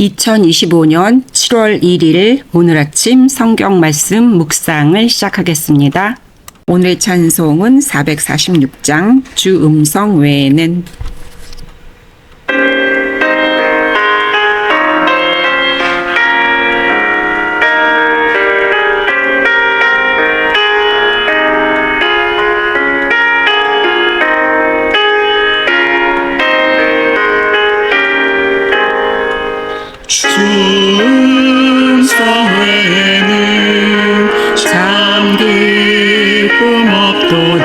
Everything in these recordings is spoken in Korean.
2025년 7월 1일 오늘 아침 성경 말씀 묵상을 시작하겠습니다. 오늘의 찬송은 446장 주 음성 외에는 충성에는 참 기쁨 없도다.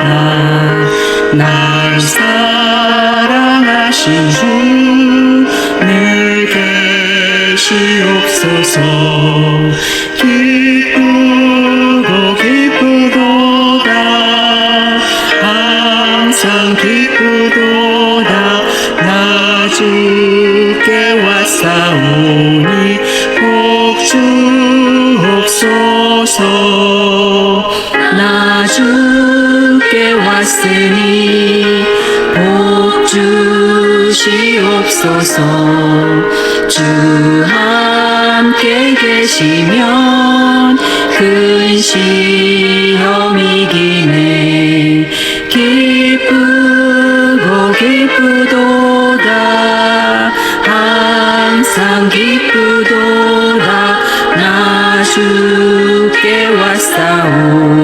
날 사랑하신 주늘 계시옵소서. 기쁘 주옵소서. 나 주께 왔으니 복 주시옵소서. 주 함께 계시면 근시험 이기네 왔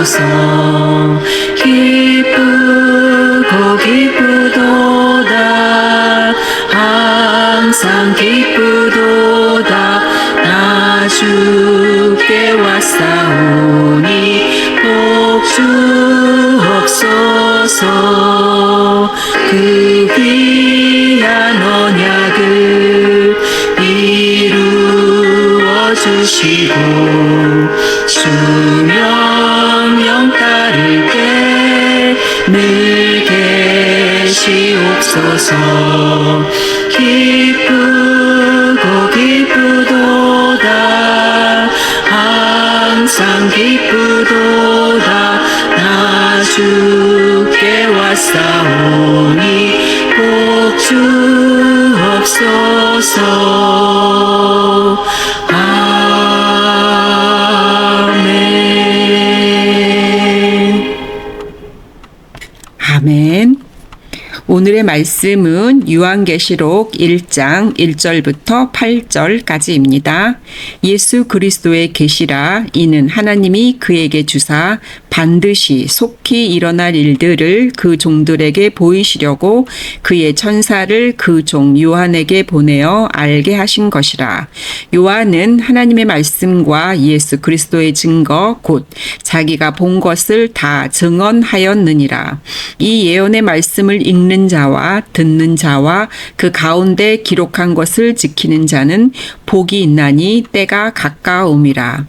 계시옵소서 기쁘고 기쁘도다. 항상 기쁘도다. 나 주께 왔사오니 복주옵소서. 그 귀한 언약을 이루어 주시고 주명 계시옵 오늘의 말씀은 요한계시록 1장 1절부터 8절까지입니다. 예수 그리스도의 계시라 이는 하나님이 그에게 주사 반드시 속히 일어날 일들을 그 종들에게 보이시려고 그의 천사를 그 종 요한에게 보내어 알게 하신 것이라. 요한은 하나님의 말씀과 예수 그리스도의 증거 곧 자기가 본 것을 다 증언하였느니라. 이 예언의 말씀을 읽는 자와 듣는 자와 그 가운데 기록한 것을 지키는 자는 복이 있나니 때가 가까움이라.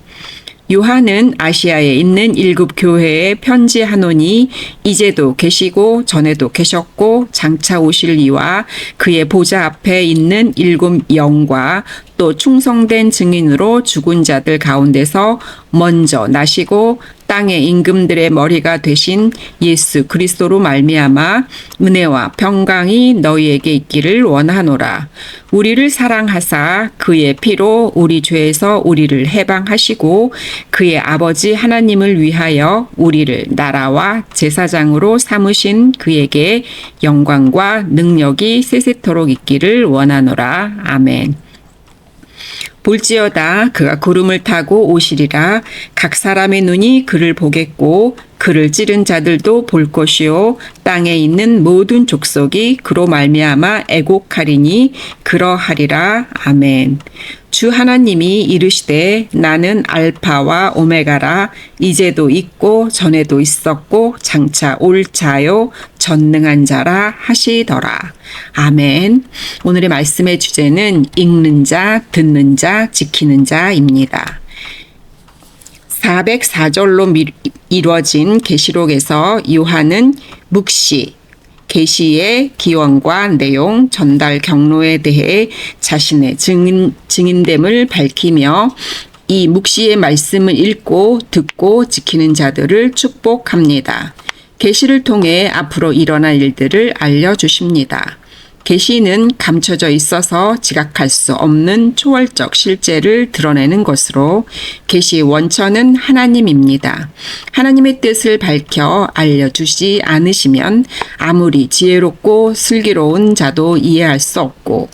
요한은 아시아에 있는 일곱 교회에 편지하노니 이제도 계시고 전에도 계셨고 장차 오실 이와 그의 보좌 앞에 있는 일곱 영과 또 충성된 증인으로 죽은 자들 가운데서 먼저 나시고 땅의 임금들의 머리가 되신 예수 그리스도로 말미암아 은혜와 평강이 너희에게 있기를 원하노라. 우리를 사랑하사 그의 피로 우리 죄에서 우리를 해방하시고 그의 아버지 하나님을 위하여 우리를 나라와 제사장으로 삼으신 그에게 영광과 능력이 세세토록 있기를 원하노라. 아멘. 볼지어다 그가 구름을 타고 오시리라. 각 사람의 눈이 그를 보겠고 그를 찌른 자들도 볼 것이요 땅에 있는 모든 족속이 그로 말미암아 애곡하리니 그러하리라 아멘. 주 하나님이 이르시되 나는 알파와 오메가라 이제도 있고 전에도 있었고 장차 올 자요 전능한 자라 하시더라. 아멘. 오늘의 말씀의 주제는 읽는 자, 듣는 자, 지키는 자입니다. 404절로 이루어진 계시록에서 요한은 묵시, 계시의 기원과 내용, 전달 경로에 대해 자신의 증인, 증인됨을 밝히며 이 묵시의 말씀을 읽고 듣고 지키는 자들을 축복합니다. 계시를 통해 앞으로 일어날 일들을 알려 주십니다. 계시는 감춰져 있어서 지각할 수 없는 초월적 실제를 드러내는 것으로 계시의 원천은 하나님입니다. 하나님의 뜻을 밝혀 알려주지 않으시면 아무리 지혜롭고 슬기로운 자도 이해할 수 없고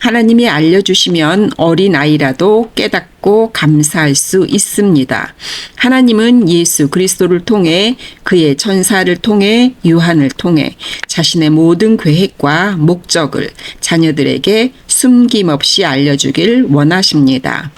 하나님이 알려주시면 어린 아이라도 깨닫고 감사할 수 있습니다. 하나님은 예수 그리스도를 통해 그의 천사를 통해 유한을 통해 자신의 모든 계획과 목적을 자녀들에게 숨김없이 알려주길 원하십니다.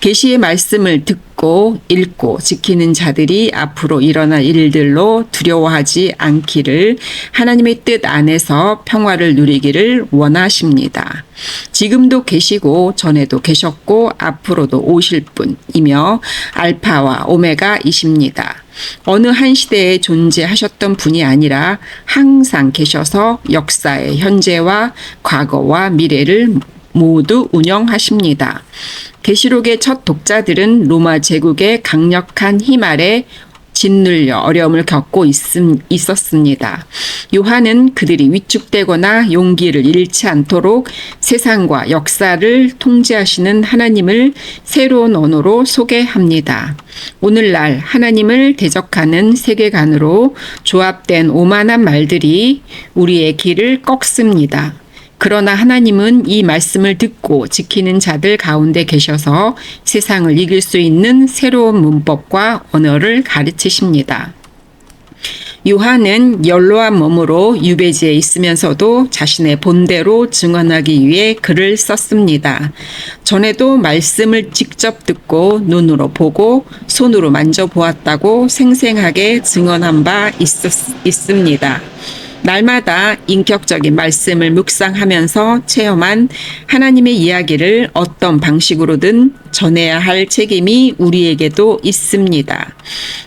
계시의 말씀을 듣고 읽고 지키는 자들이 앞으로 일어날 일들로 두려워하지 않기를 하나님의 뜻 안에서 평화를 누리기를 원하십니다. 지금도 계시고 전에도 계셨고 앞으로도 오실 분이며 알파와 오메가이십니다. 어느 한 시대에 존재하셨던 분이 아니라 항상 계셔서 역사의 현재와 과거와 미래를 모두 운영하십니다. 계시록의 첫 독자들은 로마 제국의 강력한 힘 아래 짓눌려 어려움을 겪고 있음, 있었습니다. 요한은 그들이 위축되거나 용기를 잃지 않도록 세상과 역사를 통제하시는 하나님을 새로운 언어로 소개합니다. 오늘날 하나님을 대적하는 세계관으로 조합된 오만한 말들이 우리의 길을 꺾습니다. 그러나 하나님은 이 말씀을 듣고 지키는 자들 가운데 계셔서 세상을 이길 수 있는 새로운 문법과 언어를 가르치십니다. 요한은 연로한 몸으로 유배지에 있으면서도 자신의 본대로 증언하기 위해 글을 썼습니다. 전에도 말씀을 직접 듣고 눈으로 보고 손으로 만져보았다고 생생하게 증언한 바 있었, 있습니다. 날마다 인격적인 말씀을 묵상하면서 체험한 하나님의 이야기를 어떤 방식으로든 전해야 할 책임이 우리에게도 있습니다.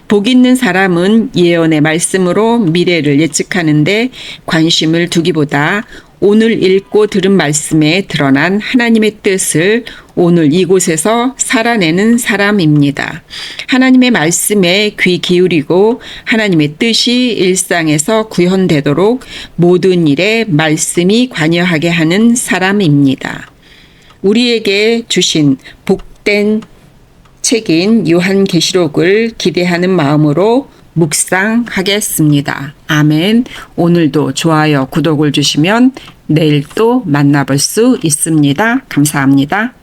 복 있는 사람은 예언의 말씀으로 미래를 예측하는데 관심을 두기보다 오늘 읽고 들은 말씀에 드러난 하나님의 뜻을 오늘 이곳에서 살아내는 사람입니다. 하나님의 말씀에 귀 기울이고 하나님의 뜻이 일상에서 구현되도록 모든 일에 말씀이 관여하게 하는 사람입니다. 우리에게 주신 복된 책인 요한계시록을 기대하는 마음으로 묵상하겠습니다. 아멘. 오늘도 좋아요, 구독을 주시면 내일 또 만나볼 수 있습니다. 감사합니다.